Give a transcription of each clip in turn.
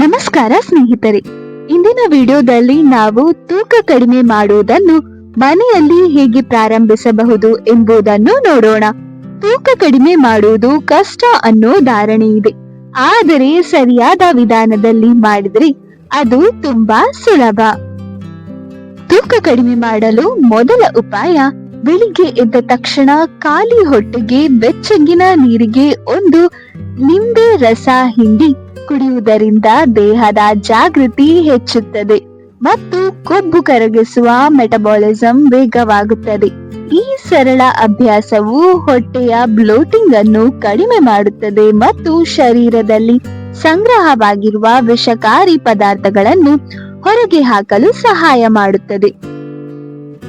ನಮಸ್ಕಾರ ಸ್ನೇಹಿತರೆ. ಇಂದಿನ ವಿಡಿಯೋದಲ್ಲಿ ನಾವು ತೂಕ ಕಡಿಮೆ ಮಾಡುವುದನ್ನು ಮನೆಯಲ್ಲಿ ಹೇಗೆ ಪ್ರಾರಂಭಿಸಬಹುದು ಎಂಬುದನ್ನು ನೋಡೋಣ. ತೂಕ ಕಡಿಮೆ ಮಾಡುವುದು ಕಷ್ಟ ಅನ್ನೋ ಧಾರಣೆ ಇದೆ. ಆದರೆ ಸರಿಯಾದ ವಿಧಾನದಲ್ಲಿ ಮಾಡಿದ್ರೆ ಅದು ತುಂಬಾ ಸುಲಭ. ತೂಕ ಕಡಿಮೆ ಮಾಡಲು ಮೊದಲ ಉಪಾಯ ಬೆಳಿಗ್ಗೆ ಎದ್ದ ತಕ್ಷಣ ಖಾಲಿ ಹೊಟ್ಟೆಗೆ ಬೆಚ್ಚಗಿನ ನೀರಿಗೆ ಒಂದು ನಿಂಬೆ ರಸ ಹಿಂಡಿ ಕುಡಿಯುವುದರಿಂದ ದೇಹದ ಜಾಗೃತಿ ಹೆಚ್ಚುತ್ತದೆ ಮತ್ತು ಕೊಬ್ಬು ಕರಗಿಸುವ ಮೆಟಬಾಲಿಸಂ ವೇಗವಾಗುತ್ತದೆ. ಈ ಸರಳ ಅಭ್ಯಾಸವು ಹೊಟ್ಟೆಯ ಬ್ಲೋಟಿಂಗ್ ಅನ್ನು ಕಡಿಮೆ ಮಾಡುತ್ತದೆ ಮತ್ತು ಶರೀರದಲ್ಲಿ ಸಂಗ್ರಹವಾಗಿರುವ ವಿಷಕಾರಿ ಪದಾರ್ಥಗಳನ್ನು ಹೊರಗೆ ಹಾಕಲು ಸಹಾಯ ಮಾಡುತ್ತದೆ.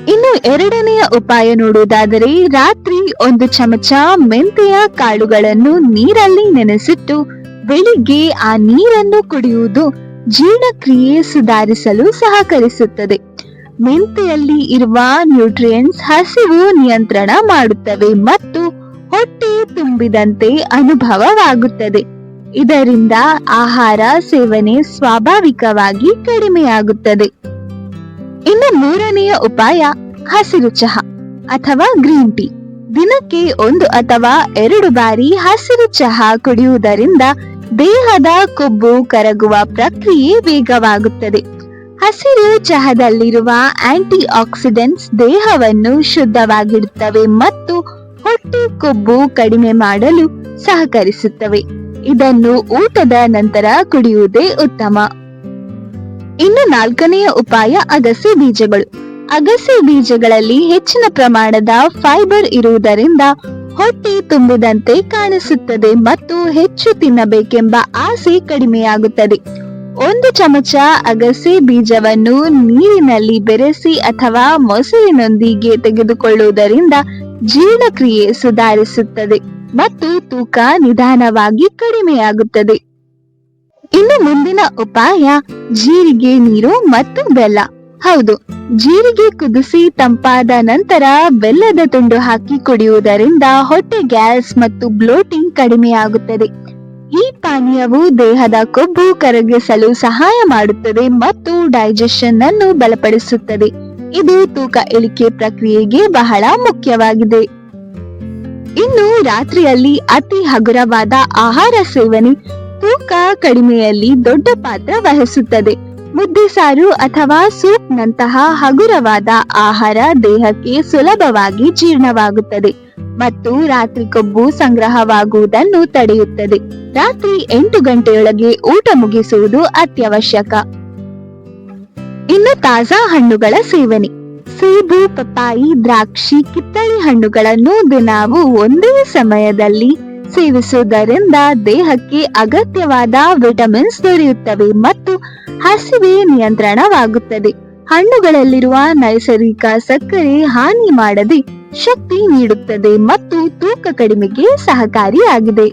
ಇನ್ನು ಎರಡನೆಯ ಉಪಾಯ ನೋಡುವುದಾದರೆ ರಾತ್ರಿ ಒಂದು ಚಮಚ ಮೆಂತೆಯ ಕಾಳುಗಳನ್ನು ನೀರಲ್ಲಿ ನೆನೆಸಿಟ್ಟು ಬೆಳಿಗ್ಗೆ ಆ ನೀರನ್ನು ಕುಡಿಯುವುದು ಜೀರ್ಣಕ್ರಿಯೆ ಸುಧಾರಿಸಲು ಸಹಕರಿಸುತ್ತದೆ. ಮೆಂತೆಯಲ್ಲಿ ಇರುವ ನ್ಯೂಟ್ರಿಯೆಂಟ್ಸ್ ಹಸಿವು ನಿಯಂತ್ರಣ ಮಾಡುತ್ತವೆ ಮತ್ತು ಹೊಟ್ಟೆ ತುಂಬಿದಂತೆ ಅನುಭವವಾಗುತ್ತದೆ. ಇದರಿಂದ ಆಹಾರ ಸೇವನೆ ಸ್ವಾಭಾವಿಕವಾಗಿ ಕಡಿಮೆಯಾಗುತ್ತದೆ. ಇನ್ನು ಮೂರನೆಯ ಉಪಾಯ ಹಸಿರು ಚಹಾ ಅಥವಾ ಗ್ರೀನ್ ಟೀ. ದಿನಕ್ಕೆ ಒಂದು ಅಥವಾ ಎರಡು ಬಾರಿ ಹಸಿರು ಚಹಾ ಕುಡಿಯುವುದರಿಂದ ದೇಹದ ಕೊಬ್ಬು ಕರಗುವ ಪ್ರಕ್ರಿಯೆ ವೇಗವಾಗುತ್ತದೆ. ಹಸಿರು ಚಹದಲ್ಲಿರುವ ಆಂಟಿ ಆಕ್ಸಿಡೆಂಟ್ಸ್ ದೇಹವನ್ನು ಶುದ್ಧವಾಗಿಡುತ್ತವೆ ಮತ್ತು ಹೊಟ್ಟೆ ಕೊಬ್ಬು ಕಡಿಮೆ ಮಾಡಲು ಸಹಕರಿಸುತ್ತವೆ. ಇದನ್ನು ಊಟದ ನಂತರ ಕುಡಿಯುವುದೇ ಉತ್ತಮ. ಇನ್ನು ನಾಲ್ಕನೆಯ ಉಪಾಯ ಅಗಸೆ ಬೀಜಗಳು. ಅಗಸೆ ಬೀಜಗಳಲ್ಲಿ ಹೆಚ್ಚಿನ ಪ್ರಮಾಣದ ಫೈಬರ್ ಇರುವುದರಿಂದ ಹೊಟ್ಟೆ ತುಂಬಿದಂತೆ ಕಾಣಿಸುತ್ತದೆ ಮತ್ತು ಹೆಚ್ಚು ತಿನ್ನಬೇಕೆಂಬ ಆಸೆ ಕಡಿಮೆಯಾಗುತ್ತದೆ. ಒಂದು ಚಮಚ ಅಗಸೆ ಬೀಜವನ್ನು ನೀರಿನಲ್ಲಿ ಬೆರೆಸಿ ಅಥವಾ ಮೊಸರಿನೊಂದಿಗೆ ತೆಗೆದುಕೊಳ್ಳುವುದರಿಂದ ಜೀರ್ಣಕ್ರಿಯೆ ಸುಧಾರಿಸುತ್ತದೆ ಮತ್ತು ತೂಕ ನಿಧಾನವಾಗಿ ಕಡಿಮೆಯಾಗುತ್ತದೆ. ಇನ್ನು ಮುಂದಿನ ಉಪಾಯ, ಜೀರಿಗೆ ನೀರು ಮತ್ತು ಬೆಲ್ಲ. ಹೌದು. ಜೀರಿಗೆ ಕುದಿಸಿ ತಂಪಾದ ನಂತರ ಬೆಲ್ಲದ ತುಂಡು ಹಾಕಿ ಕುಡಿಯುವುದರಿಂದ ಹೊಟ್ಟೆ ಗ್ಯಾಸ್ ಮತ್ತು ಬ್ಲೋಟಿಂಗ್ ಕಡಿಮೆಯಾಗುತ್ತದೆ. ಈ ಪಾನೀಯವು ದೇಹದ ಕೊಬ್ಬು ಕರಗಿಸಲು ಸಹಾಯ ಮಾಡುತ್ತದೆ ಮತ್ತು ಡೈಜೆಷನ್ ಅನ್ನು ಬಲಪಡಿಸುತ್ತದೆ. ಇದು ತೂಕ ಇಳಿಕೆ ಪ್ರಕ್ರಿಯೆಗೆ ಬಹಳ ಮುಖ್ಯವಾಗಿದೆ. ಇನ್ನು ರಾತ್ರಿಯಲ್ಲಿ ಅತಿ ಹಗುರವಾದ ಆಹಾರ ಸೇವನೆ ತೂಕ ಕಡಿಮೆಯಲ್ಲಿ ದೊಡ್ಡ ಪಾತ್ರ ವಹಿಸುತ್ತದೆ. ಮುದ್ದೆ ಸಾರು ಅಥವಾ ಸೂಪ್ ನಂತಹ ಹಗುರವಾದ ಆಹಾರ ದೇಹಕ್ಕೆ ಸುಲಭವಾಗಿ ಜೀರ್ಣವಾಗುತ್ತದೆ ಮತ್ತು ರಾತ್ರಿ ಕೊಬ್ಬು ಸಂಗ್ರಹವಾಗುವುದನ್ನು ತಡೆಯುತ್ತದೆ. ರಾತ್ರಿ ಎಂಟು ಗಂಟೆಯೊಳಗೆ ಊಟ ಮುಗಿಸುವುದು ಅತ್ಯವಶ್ಯಕ. ಇನ್ನು ತಾಜಾ ಹಣ್ಣುಗಳ ಸೇವನೆ. ಸೇಬು, ಪಪ್ಪಾಯಿ, ದ್ರಾಕ್ಷಿ, ಕಿತ್ತಳೆ ಹಣ್ಣುಗಳನ್ನು ದಿನಾವು ಒಂದೇ ಸಮಯದಲ್ಲಿ ಸೇವಿಸುವುದರಿಂದ ದೇಹಕ್ಕೆ ಅಗತ್ಯವಾದ ವಿಟಮಿನ್ಸ್ ದೊರೆಯುತ್ತವೆ ಮತ್ತು ಹಸಿವೆ ನಿಯಂತ್ರಣವಾಗುತ್ತದೆ. ಹಣ್ಣುಗಳಲ್ಲಿರುವ ನೈಸರ್ಗಿಕ ಸಕ್ಕರೆ ಹಾನಿ ಮಾಡದೆ ಶಕ್ತಿ ನೀಡುತ್ತದೆ ಮತ್ತು ತೂಕ ಕಡಿಮೆಗೆ ಸಹಕಾರಿಯಾಗಿದೆ.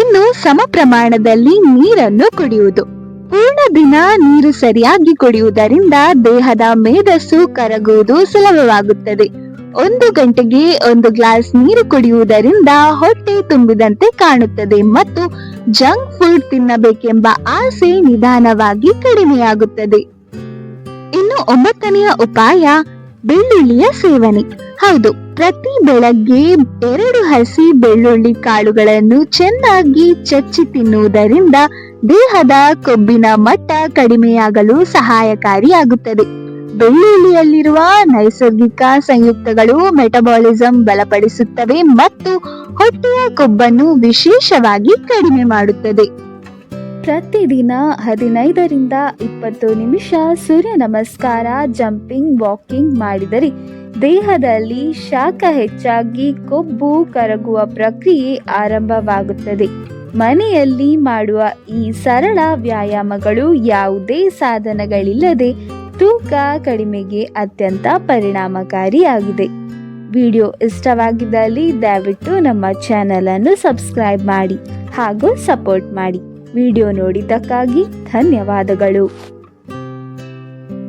ಇನ್ನು ಸಮ ಪ್ರಮಾಣದಲ್ಲಿ ನೀರನ್ನು ಕುಡಿಯುವುದು. ಪೂರ್ಣ ದಿನ ನೀರು ಸರಿಯಾಗಿ ಕುಡಿಯುವುದರಿಂದ ದೇಹದ ಮೇಧಸ್ಸು ಕರಗುವುದು ಸುಲಭವಾಗುತ್ತದೆ. ಒಂದು ಗಂಟೆಗೆ ಒಂದು ಗ್ಲಾಸ್ ನೀರು ಕುಡಿಯುವುದರಿಂದ ಹೊಟ್ಟೆ ತುಂಬಿದಂತೆ ಕಾಣುತ್ತದೆ ಮತ್ತು ಜಂಕ್ ಫುಡ್ ತಿನ್ನಬೇಕೆಂಬ ಆಸೆ ನಿಧಾನವಾಗಿ ಕಡಿಮೆಯಾಗುತ್ತದೆ. ಇನ್ನು ಒಂಬತ್ತನೆಯ ಉಪಾಯ, ಬೆಳ್ಳುಳ್ಳಿಯ ಸೇವನೆ. ಹೌದು, ಪ್ರತಿ ಬೆಳಗ್ಗೆ ಎರಡು ಹಸಿ ಬೆಳ್ಳುಳ್ಳಿ ಕಾಳುಗಳನ್ನು ಚೆನ್ನಾಗಿ ಚಚ್ಚಿ ತಿನ್ನುವುದರಿಂದ ದೇಹದ ಕೊಬ್ಬಿನ ಮಟ್ಟ ಕಡಿಮೆಯಾಗಲು ಸಹಾಯಕಾರಿಯಾಗುತ್ತದೆ. ಬೆಳ್ಳುಳ್ಳಿಯಲ್ಲಿರುವ ನೈಸರ್ಗಿಕ ಸಂಯುಕ್ತಗಳು ಮೆಟಬಾಲಿಸಂ ಬಲಪಡಿಸುತ್ತವೆ ಮತ್ತು ಹೊಟ್ಟೆಯ ಕೊಬ್ಬನ್ನು ವಿಶೇಷವಾಗಿ ಕಡಿಮೆ ಮಾಡುತ್ತದೆ. ಪ್ರತಿದಿನ ಹದಿನೈದರಿಂದ ಇಪ್ಪತ್ತು ನಿಮಿಷ ಸೂರ್ಯ ನಮಸ್ಕಾರ, ಜಂಪಿಂಗ್, ವಾಕಿಂಗ್ ಮಾಡಿದರೆ ದೇಹದಲ್ಲಿ ಶಾಖ ಹೆಚ್ಚಾಗಿ ಕೊಬ್ಬು ಕರಗುವ ಪ್ರಕ್ರಿಯೆ ಆರಂಭವಾಗುತ್ತದೆ. ಮನೆಯಲ್ಲಿ ಮಾಡುವ ಈ ಸರಳ ವ್ಯಾಯಾಮಗಳು ಯಾವುದೇ ಸಾಧನಗಳಿಲ್ಲದೆ ತೂಕ ಕಡಿಮೆಗೆ ಅತ್ಯಂತ ಪರಿಣಾಮಕಾರಿಯಾಗಿದೆ. ವಿಡಿಯೋ ಇಷ್ಟವಾಗಿದ್ದಲ್ಲಿ ದಯವಿಟ್ಟು ನಮ್ಮ ಚಾನಲನ್ನು ಸಬ್ಸ್ಕ್ರೈಬ್ ಮಾಡಿ ಹಾಗೂ ಸಪೋರ್ಟ್ ಮಾಡಿ. ವಿಡಿಯೋ ನೋಡಿದ್ದಕ್ಕಾಗಿ ಧನ್ಯವಾದಗಳು.